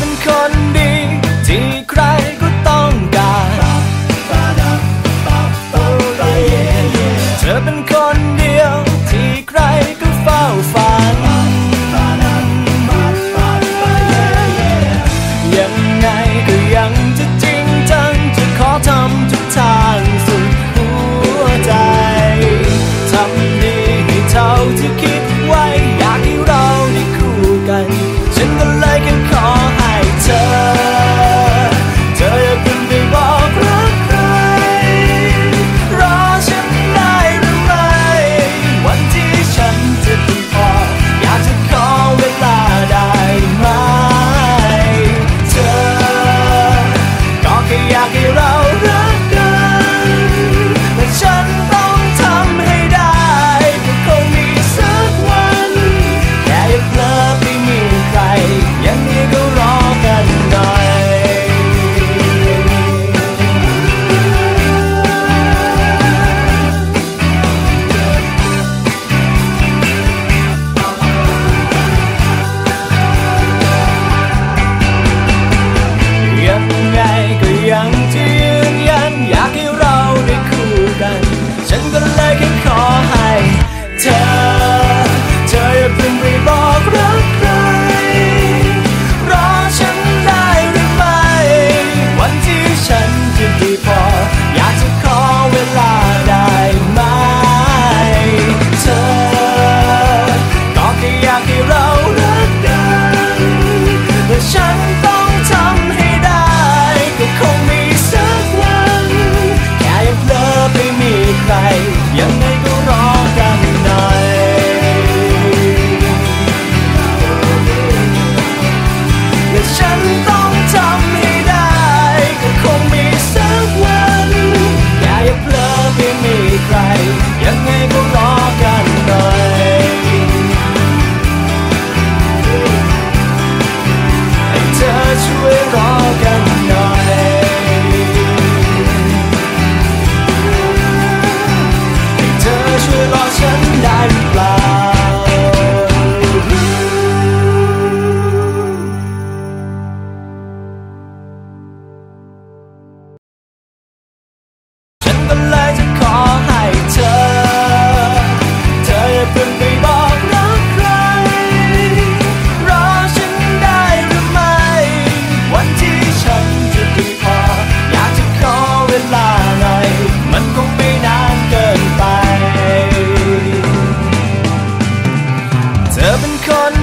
เป็นคนดี ที่ใครก็ต้องการเธอเป็นคนเดียวที่ใครก็เฝ้าฝัน con